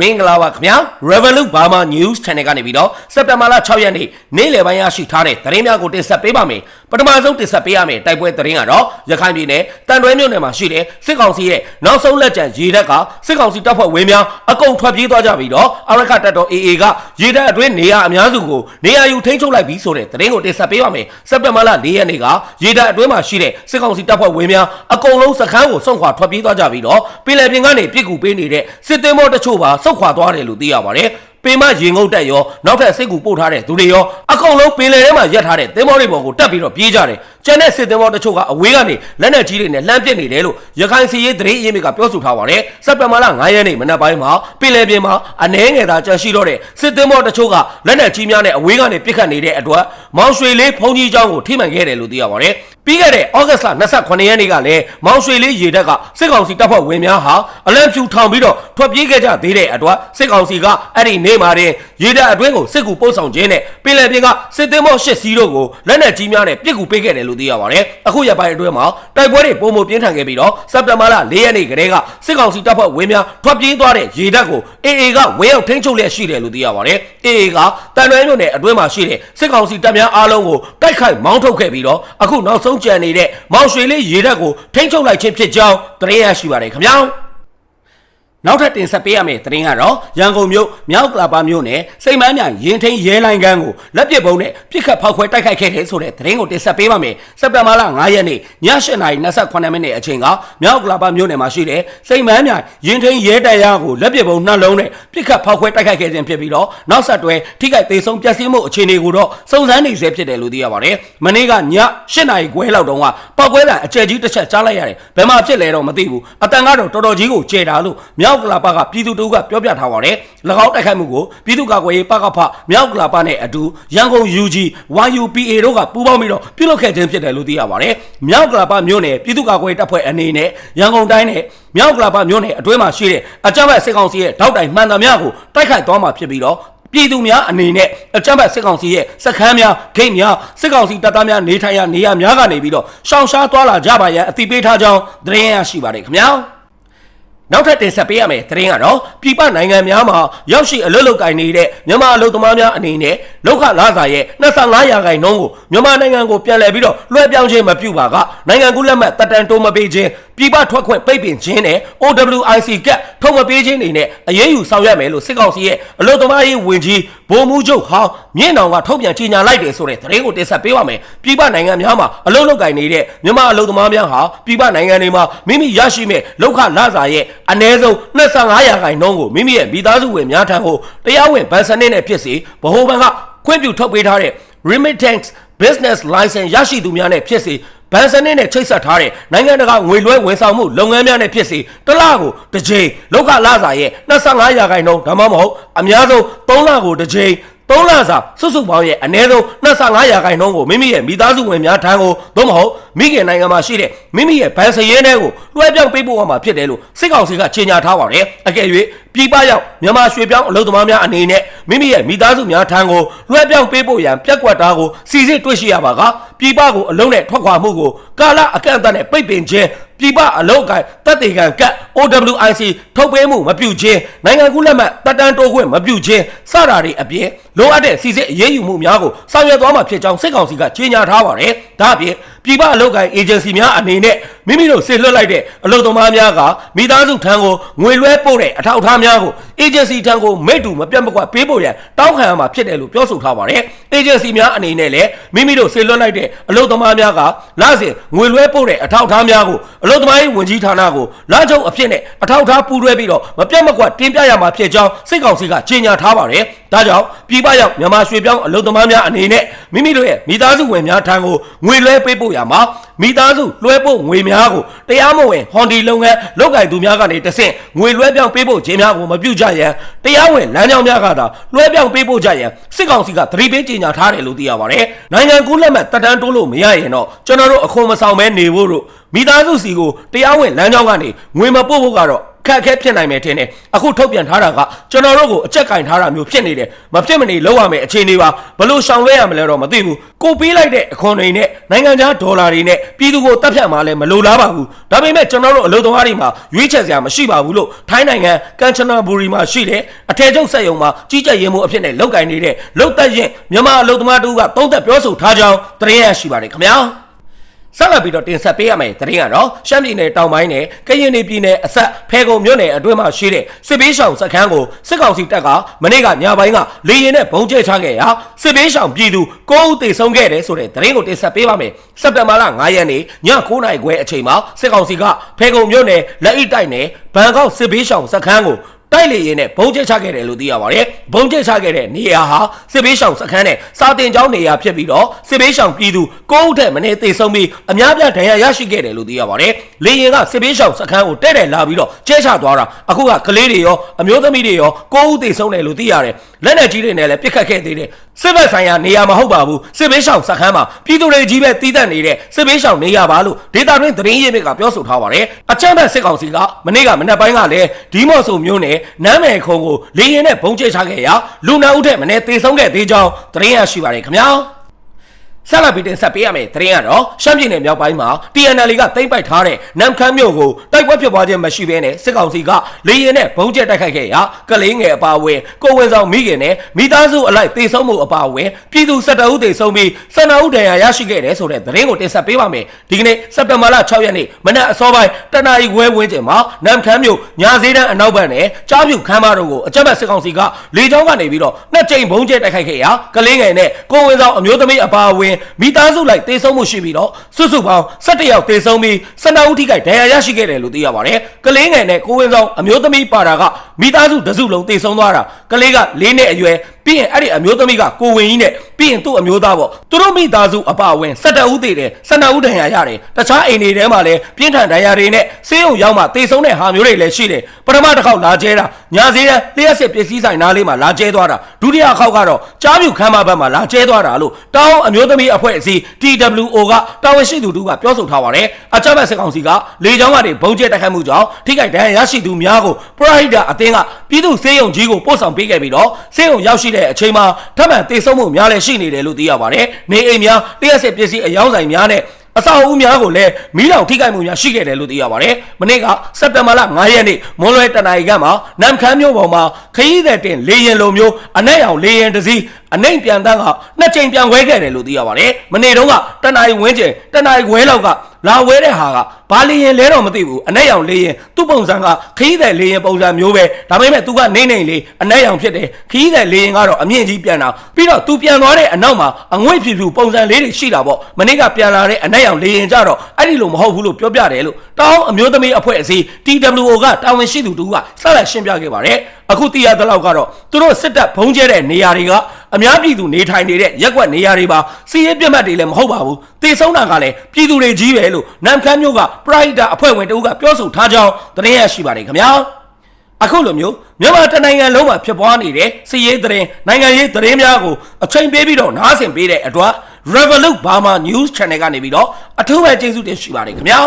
မင်္ဂလာပါခင်ဗျာ Revolut Burma News Channel ကနေပြီးတော့စက်တင်ဘာလ6ရက်နေ့နေ့လယ်ပိုင်းရရှိထားတဲ့သတင်းများကိုတင်ဆက်ပေးပါမယ်ပထမဆုံးတင်ဆက်ပေးရမယ့်တိုက်ပွဲသတင်းကတော့ရခိုင်ပြည်နယ်တန်တွဲမြို့နယ်မှာရှိတဲ့စစ်ကောင်စီရဲ့နောက်ဆုံးလက်ကျန်ရေတပ်ကစစ်ကောင်စီတပ်ဖွဲ့ဝင်များအကုန်ထွက်ပြေးသွားကြပြီးတော့အရခတပ်တော် AA ကရေတပ်အတွင်းနေရာအများစုကိုနေရာယူထိန်းချုပ်လိုက်ပြီးဆိုတဲ့သတင်းကိုတင်ဆက်ပေးပါမယ်စက်တင်ဘာလ4ရက်နေ့ကရေတပ်အတွင်းမှာရှိတဲ့စစ်ကောင်စီတပ်ဖွဲ့ဝင်များအကုန်လုံးစခန်းကိုဆုံးခွာထွက်ပြေးသွားကြပြီးတော့ပြည်လယ်ပြင်ကနေပြစ်ကူပေးနေတဲ့စစ်သည်မောတချို့ပါဆုတ်ခွာသွားတယ်လို့သိရပါတယ် ပင်မရင်ငုတ်တက်ရောနောက်ထပ်စစ်ကူပို့ထားတဲ့သူတွေရောအကုန်လုံးပင်လယ်ထဲမှာရက်ထားတဲ့သင်္ဘောတွေပေါ်ကိုတက်ပြီးတော့ပြေးကြတယ်ကျန်တဲ့စစ်သင်္ဘောတချို့ကအဝေးကနေလက်နက်ကြီးတွေနဲ့လှမ်းပစ်နေတယ်လို့ရခိုင်စီရေးသတင်းအရင်းမြစ်ကပြောဆိုထားပါတယ်စက်တင်ဘာလ9ရက်နေ့မနက်ပိုင်းမှာပင်လယ်ပြင်မှာအနှဲငယ်သာကြန့်ရှိတော့တဲ့စစ်သင်္ဘောတချို့ကလက်နက်ကြီးများနဲ့အဝေးကနေပစ်ခတ်နေတဲ့အတွက်မောင်ရွှေလေးဖုန်ကြီးเจ้าကိုထိမှန်ခဲ့တယ်လို့သိရပါတယ်ပြီးခဲ့တဲ့ဩဂတ်လ28ရက်နေ့ကလည်းမောင်ရွှေလေးရေတပ်ကစစ်ကောင်စီတပ်ဖွဲ့ဝင်များဟာအလံဖြူထောင်ပြီးတော့ထွက်ပြေးခဲ့ကြသေးတဲ့အတွက်စစ်ကောင်စီကအဲ့ဒီနေ့မှာတင်ရေတပ်အတွင်းကိုစစ်ကူပို့ဆောင်ခြင်းနဲ့ပင်လယ်ပြင်ကစစ်သင်္ဘော၈စီးတို့ကိုလက်နက်ကြီးများနဲ့ပစ်ကူပေးခဲ့တယ်လို့ သိရပါတယ်အခုရပိုင်းအတွင်းမှာတိုက်ပွဲတွေပုံမပြင်းထန်ခဲ့ပြီးတော့စက်တင်ဘာလ၄ရက်နေ့ကတည်းကစစ်ကောင်စီတပ်ဖွဲ့ဝင်များထွက်ပြေးသွားတဲ့ရေတပ်ကို AA ကဝင်းရောက်ထိန်းချုပ်လျက်ရှိတယ်လို့သိရပါတယ် AA ကတန်ရွဲမြို့နယ်အတွင်းမှာရှိတဲ့စစ်ကောင်စီတပ်များအားလုံးကိုတိုက်ခိုက်မောင်းထုတ်ခဲ့ပြီးတော့အခုနောက်ဆုံးကြံနေတဲ့မောင်ရွှေလေးရေတပ်ကိုထိန်းချုပ်လိုက်ခြင်းဖြစ်ကြောင်းသတင်းရရှိပါတယ်ခင်ဗျာ နောက်ထပ်တင်ဆက်ပေးရမယ့်သတင်းကတော့ရန်ကုန်မြို့မြောက်ကလာပါမြို့နယ်စိတ်မန်းမြိုင်ရင်ထိန်ရဲလိုင်းကန်းကိုလက်ပစ်ပုံးနဲ့ပြစ်ခတ်ဖောက်ခွဲတိုက်ခိုက်ခဲ့တဲ့ဆိုတဲ့သတင်းကိုတင်ဆက်ပေးပါမယ်စက်တင်ဘာလ9ရက်နေ့ည8:28မိနစ်အချိန်ကမြောက်ကလာပါမြို့နယ်မှာရှိတဲ့စိတ်မန်းမြိုင်ရင်ထိန်ရဲတပ်ရကိုလက်ပစ်ပုံးနှလုံးနဲ့ပြစ်ခတ်ဖောက်ခွဲတိုက်ခိုက်ခဲ့ခြင်းဖြစ်ပြီးတော့နောက်ဆက်တွဲထိခိုက်သေးဆုံးပျက်စီးမှုအခြေအနေကိုတော့စုံစမ်းနေဆဲဖြစ်တယ်လို့သိရပါတယ်မနေ့ကည8:00ခွဲလောက်တုန်းကပောက်ကွဲတဲ့အကျယ်ကြီးတစ်ချက်ကြားလိုက်ရတယ်ဘယ်မှာဖြစ်လဲတော့မသိဘူးအတန်ကတော့တော်တော်ကြီးကိုကျေတာလို့မြောက်ကလာပါကပြည်သူတို့ကပြောပြထားပါတယ်၎င်းတိုက်ခိုက်မှုကိုပြည်သူ့ကာကွယ်ရေးပကဖမြောက်ကလာပါနဲ့အတူရန်ကုန် UG YUPA တို့ကပူးပေါင်းပြီးတော့ပြုလုပ်ခဲ့ခြင်းဖြစ်တယ်လို့သိရပါတယ်မြောက်ကလာပါမြို့နယ်ပြည်သူ့ကာကွယ်ရေးတပ်ဖွဲ့အနေနဲ့ရန်ကုန်တိုင်းနဲ့မြောက်ကလာပါမြို့နယ်အတွင်းမှာရှိတဲ့အကြမ်းဖက်စစ်ကောင်စီရဲ့ထောက်တိုင်မှန်သမျှကိုတိုက်ခိုက်သွားမှာဖြစ်ပြီးတော့ပြည်သူများအနေနဲ့အကြမ်းဖက်စစ်ကောင်စီရဲ့စခန်းများဂိတ်များစစ်ကောင်စီတပ်သားများနေထိုင်ရာနေရာများကနေပြီးတော့ရှောင်ရှားသွားလာကြပါရန်အတိပေးထားကြောင်းသတင်းရရှိပါတယ်ခင်ဗျာ နောက်ထပ်တင်ဆက်ပေးရမယ့်သတင်းကတော့ပြည်ပနိုင်ငံများမှာရောက်ရှိအလွတ်လုကိုင်နေတဲ့မြန်မာအလုပ်သမားများအနေနဲ့လောက်ခလာစာရဲ့25ရာခိုင်နှုန်းကိုမြန်မာနိုင်ငံကိုပြန်လည်ပြီးတော့လွှဲပြောင်းခြင်းမပြုပါကနိုင်ငံကူးလက်မှတ်တက်တန်တိုးမပေးခြင်းပြည်ပထွက်ခွင့်ပိတ်ပင်ခြင်းနဲ့ OWIC ကထုံမပေးခြင်းတွေနဲ့အရေးယူဆောင်ရွက်မယ်လို့စစ်ကောင်စီရဲ့အလို့သမားရေးဝန်ကြီး ဗိုလ်မှူးချုပ်ဟောင်းမြင့်တော်ကထုတ်ပြန်ကြေညာလိုက်တယ်ဆိုတဲ့သတင်းကိုတင်ဆက်ပေးပါမယ်ပြည်ပနိုင်ငံများမှာအလို့လုပ်ကင်နေတဲ့မြန်မာအလို့သမားများဟာပြည်ပနိုင်ငံတွေမှာမိမိရရှိမဲ့လောက်ခလစာရဲ့အ ਨੇ ဆုံး25ရာခိုင်နှုန်းကိုမိမိရဲ့မိသားစုဝင်များထံကိုတရားဝင်ဗန်စနစ်နဲ့ဖြစ်စေဗဟိုဘဏ်ကခွင့်ပြုထုတ်ပေးထားတဲ့ remittance business license ရရှိသူများနဲ့ဖြစ်စေ ဗန်စနစ်နဲ့ချိတ်ဆက်ထားတဲ့နိုင်ငံတကာငွေလွှဲဝန်ဆောင်မှုလုပ်ငန်းများနဲ့ဖြစ်စေတစ်လကိုတစ်ကြိမ်လောက်ခလစာရဲ့25ရာခိုင်နှုန်းဒါမှမဟုတ်အများဆုံး3လကိုတစ်ကြိမ် 3လစာစုစုပေါင်းရဲ့အနည်းဆုံး25ရာခိုင်နှုန်းကိုမိမိရဲ့မိသားစုဝင်များထံကိုသို့မဟုတ်မိခင်နိုင်ငံမှာရှိတဲ့မိမိရဲ့ဗန်စရဲတွေကိုလွှဲပြောင်းပေးဖို့ရမှာဖြစ်တယ်လို့စစ်ကောင်စီကကြေညာထားပါတယ်အကယ်၍ပြည်ပရောက်မြန်မာရွှေပြောင်းအလုပ်သမားများအနေနဲ့မိမိရဲ့မိသားစုများထံကိုလွှဲပြောင်းပေးဖို့ရန်ပြက်ကွက်တာကိုစီစစ်တွေ့ရှိရပါကပြည်ပကိုအလုံးနဲ့ထွက်ခွာမှုကိုကာလအကန့်အသတ်နဲ့ပိတ်ပင်ခြင်းပြည်ပအလုပ်ကိုင်တပ်တေခံကတ် OWIC ထုတ်ပေးမှုမပြုခြင်းနိုင်ငံကူးလက်မှတ်တပ်တန်းတိုးခွင့်မပြုခြင်းစတာတွေအပြင် လိုအပ်တဲ့စီစစ်အရေးယူမှုများကိုဆောင်ရွက်သွားမှာဖြစ်ကြောင်းစစ်ကောင်စီကကြေညာထားပါတယ်။ဒါ့အပြင်ပြည်ပအလုပ်ကိုင် agency များအနေနဲ့မိမိတို့ဆေလွတ်လိုက်တဲ့အလုပ်သမားများကမိသားစုထံကိုငွေလွှဲပို့တဲ့အထောက်အထားများကို agency ထံကိုမိတ္တူမပြတ်မကွက်ပေးဖို့ရန်တောင်းခံရမှာဖြစ်တယ်လို့ပြောဆိုထားပါတယ်။ agency များအနေနဲ့လည်းမိမိတို့ဆေလွတ်လိုက်တဲ့အလုပ်သမားများကလစဉ်ငွေလွှဲပို့တဲ့အထောက်အထားများကိုအလုပ်သမားရေးဝန်ကြီးဌာနကိုလချုပ်အဖြစ်နဲ့အထောက်အထားပူးတွဲပြီးတော့မပြတ်မကွက်တင်ပြရမှာဖြစ်ကြောင်းစစ်ကောင်စီကကြေညာထားပါတယ်။ ဒါကြောင့်ပြည်ပရောက်မြန်မာရွှေပြောင်းအလုပ်သမားများအနေနဲ့မိမိတို့ရဲ့မိသားစုဝင်များထံကိုငွေလွှဲပေးဖို့ရမှာမိသားစုလွှဲဖို့ငွေများကိုတရားမဝင်ဟွန်ဒီလုပ်ငန်းလုပ်ကိုင်သူများကနေတဆင့်ငွေလွှဲပြောင်းပေးဖို့ခြင်းများကိုမပြုကြရန်တရားဝင်လမ်းကြောင်းများကသာလွှဲပြောင်းပေးဖို့ကြရန်စစ်ကောင်စီကသတိပေးကြေညာထားတယ်လို့သိရပါတယ်။နိုင်ငံကူးလက်မှတ်တက်တန်းတိုးလို့မရရင်တော့ကျွန်တော်တို့အခွန်မဆောင်မဲနေဖို့တို့မိသားစုစီကိုတရားဝင်လမ်းကြောင်းကနေငွေမပို့ဖို့ကတော့ ခက်ခဲဖြစ်နိုင်မယ်ထင်တယ်အခုထုတ်ပြန်ထားတာကကျွန်တော်တို့ကိုအကြက်ကင်ထားတာမျိုးဖြစ်နေတယ်မဖြစ်မနေလောက်ရမယ်အခြေအနေပါဘလို့ရှောင်လဲရမလဲတော့မသိဘူးကိုပေးလိုက်တဲ့အခွန်တွေနဲ့နိုင်ငံခြားဒေါ်လာတွေနဲ့ပြည်သူကိုတပ်ဖြတ်မှလည်းမလိုလားပါဘူးဒါပေမဲ့ကျွန်တော်တို့အလုပ်သမားတွေမှာရွေးချယ်စရာမရှိပါဘူးလို့ထိုင်းနိုင်ငံကန်ချနာဘူရီမှာရှိတဲ့အထည်ချုပ်စက်ရုံမှာကြီးကြပ်ရင်မှုအဖြစ်နဲ့လောက်ကင်နေတဲ့လောက်သက်ရင်မြန်မာအလုပ်သမားတို့ကသုံးသက်ပြောဆိုထားကြောင်းသတင်းရရှိပါတယ်ခင်ဗျာ ဆက်လက်ပြီးတော့တင်ဆက်ပေးရမယ်တရင်ကတော့ရှမ်းပြည်နယ်တောင်ပိုင်းနဲ့ကရင်ပြည်နယ်အဆက်ဖဲကုံမြို့နယ်အတွင်းမှာရှိတဲ့စစ်ပေးဆောင်စခန်းကိုစစ်ကောင်စီတပ်ကမနေ့ကညပိုင်းကလေရင်နဲ့ဘုံကျဲချခဲ့ရာစစ်ပေးဆောင်ပြည်သူ9ဦးသေဆုံးခဲ့တယ်ဆိုတဲ့တရင်ကိုတင်ဆက်ပေးပါမယ်စက်တင်ဘာလ9ရက်နေ့ည9:00နာရီခွဲအချိန်မှာစစ်ကောင်စီကဖဲကုံမြို့နယ်လက်အိတိုက်နယ်ဘန်ကောက်စစ်ပေးဆောင်စခန်းကို တိုက်လေရင်နဲ့ဘုံကျဲချခဲ့တယ်လို့သိရပါတယ်။ဘုံကျဲချခဲ့တဲ့နေရာဟာစစ်ဘေးရှောင်စခန်းနဲ့စာတင်ကျောင်းနေရာဖြစ်ပြီးတော့စစ်ဘေးရှောင်ပြည်သူ၉ဦးထက်မနည်းသေဆုံးပြီးအများပြားဒဏ်ရာရရှိခဲ့တယ်လို့သိရပါတယ်။လေရင်ကစစ်ဘေးရှောင်စခန်းကိုတဲ့တယ်လာပြီးတော့ကျဲချသွားတာအခုကကလေးတွေရောအမျိုးသမီးတွေရော၉ဦးသေဆုံးတယ်လို့သိရတယ်။လက်နက်ကြီးတွေနဲ့လည်းပစ်ခတ်ခဲ့သေးတယ်။စစ်ဘက်ဆိုင်ရာနေရာမဟုတ်ပါဘူး။စစ်ဘေးရှောင်စခန်းမှာပြည်သူတွေကြီးပဲတီးတန့်နေတဲ့စစ်ဘေးရှောင်နေရာပါလို့ဒေတာတွင်သတင်းရင်းမြစ်ကပြောဆိုထားပါတယ်။အချမ်းဘက်စစ်ကောင်စီကမနေ့ကမနက်ပိုင်းကလည်းဒီမော့ဆိုမျိုးနဲ့နမ်းမယ်ခုံကိုလေရင်နဲ့ဘုံကျဲချခဲ့ရာလူနာဦးထက်မနေ့သေဆုံးခဲ့သေးကြောင်းသတင်းရရှိပါတယ်ခင်ဗျာ။ ဆက်လက်ပြီးတင်ဆက်ပေးရမယ်တရင်ကတော့ရှမ်းပြည်နယ်မြောက်ပိုင်းမှာ TNL ကတိမ့်ပိုက်ထားတဲ့နမ်ခမ်းမြို့ကိုတိုက်ပွဲဖြစ်ပွားခြင်းမရှိဘဲနဲ့စစ်ကောင်စီကလေရင်နဲ့ဘုံကျဲတိုက်ခိုက်ခဲ့ရာကလေးငယ်အပါအဝင်ကိုဝင်ဆောင်မိခင်နဲ့မိသားစုအလိုက်တေဆုံးမှုအပါအဝင်ပြည်သူ12ဦးတေဆုံးပြီး12ဦးဒဏ်ရာရရှိခဲ့တယ်ဆိုတဲ့သတင်းကိုတင်ဆက်ပေးပါမယ်ဒီကနေ့စက်တင်ဘာလ6ရက်နေ့မနက်အစောပိုင်းတနအီခွဲဝန်းကျင်မှာနမ်ခမ်းမြို့ညာစည်းတန်းအနောက်ဘက်နဲ့ကြားပြူခမ်းမတို့ကိုအကြမ်းဖက်စစ်ကောင်စီကလေကြောင်းကနေပြီးတော့နှစ်ကြိမ်ဘုံကျဲတိုက်ခိုက်ခဲ့ရာကလေးငယ်နဲ့ကိုဝင်ဆောင်အမျိုးသမီးအပါအဝင်မိသားစုလိုက်တေဆုံးမှုရှိပြီးတော့စုစုပေါင်း17ယောက်တေဆုံးပြီး12ဦးထိခိုက်ဒဏ်ရာရရှိခဲ့တယ်လို့သိရပါတယ်။ကလေးငယ်နဲ့ကိုဝင်ဆောင်အမျိုးသမီးပါတာကမိသားစုတစုလုံးတေဆုံးသွားတာကလေးက၄နှစ်အရွယ် ပြီးရင်အဲ့ဒီအမျိုးသမီးကကိုဝင်ကြီးနဲ့ပြီးရင်သူ့အမျိုးသားပေါ့သူတို့မိသားစုအပအဝင်17ဦးသေတယ်12ဦးဒဏ်ရာရတယ်တခြားအိမ်တွေထဲမှာလည်းပြင်းထန်ဒဏ်ရာတွေနဲ့ဆေးရုံရောက်မှတေဆုံးတဲ့ဟာမျိုးတွေလည်းရှိတယ်ပထမတစ်ခေါက်လာကျဲတာညာစည်းတန်းလျှက်စစ်ပစ္စည်းဆိုင်နားလေးမှာလာကျဲသွားတာဒုတိယခေါက်ကတော့ကြားပြူခမ်းမဘက်မှာလာကျဲသွားတာလို့တောင်းအမျိုးသမီးအဖွဲ့အစည်း TWO ကတာဝန်ရှိသူတို့ကပြောဆိုထားပါတယ်အကြမ်းဖက်စစ်ကောင်စီကလေကြောင်းကနေဘုံကျဲတိုက်ခိုက်မှုကြောင့်ထိခိုက်ဒဏ်ရာရရှိသူများကိုပရိုက်တာအသင်းကပြည်သူစေယုံကြီးကိုပို့ဆောင်ပေးခဲ့ပြီးတော့စေယုံရောက်ရှိတဲ့အချိန်မှာထပ်မံတေဆုံးမှုများလည်းရှိနေတယ်လို့သိရပါတယ်နေအိမ်များလျှက်စစ်ပစ္စည်းအယောင်းဆိုင်များနဲ့အဆောက်အဦများကိုလည်းမီးလောင်ထိခိုက်မှုများရှိခဲ့တယ်လို့သိရပါတယ်။မနေ့ကစက်တင်ဘာလ9ရက်နေ့မွန်လွယ်တနင်္ဂနွေကမှာနမ်ခမ်းမြို့ပေါ်မှာခရီးသည်တင်လေရင်လိုမျိုးအနက်ရောင်လေရင်တစ်စီးအနှိမ်ပြန်တန်းကနှစ်ချိန်ပြန်ဝဲခဲ့တယ်လို့သိရပါတယ်။မနေ့တုန်းကတနင်္ဂနွေဝင်းကျင်တနင်္ဂနွေခွဲလောက်ကလာဝဲတဲ့ဟာကဘာလေရင်လဲတော့မသိဘူးအနက်ရောင်လေရင်သူ့ပုံစံကခရီးသည်လေရင်ပုံစံမျိုးပဲဒါပေမဲ့သူကနေနေလေးအနက်ရောင်ဖြစ်တယ်ခရီးသည်လေရင်ကတော့အမြင့်ကြီးပြန်တာပြီးတော့သူပြန်သွားတဲ့အနောက်မှာအငွေ့ဖြူဖြူပုံစံလေးတွေရှိတာပေါ့မနေ့ကပြန်လာတဲ့အနက်ရောင်လေရင်ကြတော့အဲ့ဒီလိုမဟုတ်ဘူးလို့ပြောပြတယ်လို့တောင်းအမျိုးသမီးအဖွဲ့အစည်း TWO ကတာဝန်ရှိသူတူကဆက်လက်ရှင်းပြခဲ့ပါတယ်အခုသိရသလောက်ကတော့သူတို့စစ်တပ်ဘုံကျဲတဲ့နေရာတွေက အများပြည်သူနေထိုင်နေတဲ့ရက်ကွက်နေရာတွေပါစီးရဲပြတ်မှတ်တွေလည်းမဟုတ်ပါဘူးတေဆုံးတာကလည်းပြည်သူတွေကြီးပဲလို့နမ်ခမ်းမျိုးကပရိုက်တာအဖွဲ့ဝင်တဦးကပြောဆိုထားကြောင်းသတင်းရရှိပါတယ်ခင်ဗျာအခုလိုမျိုးမြန်မာတနိုင်ငံလုံးမှာဖြစ်ပွားနေတဲ့စီးရဲသတင်းနိုင်ငံရေးသတင်းများကိုအချိန်ပေးပြီးတော့နားဆင်ပေးတဲ့အတွက် Revolut Burma News Channel ကနေပြီးတော့အထူးပဲကျေးဇူးတင်ရှိပါတယ်ခင်ဗျာ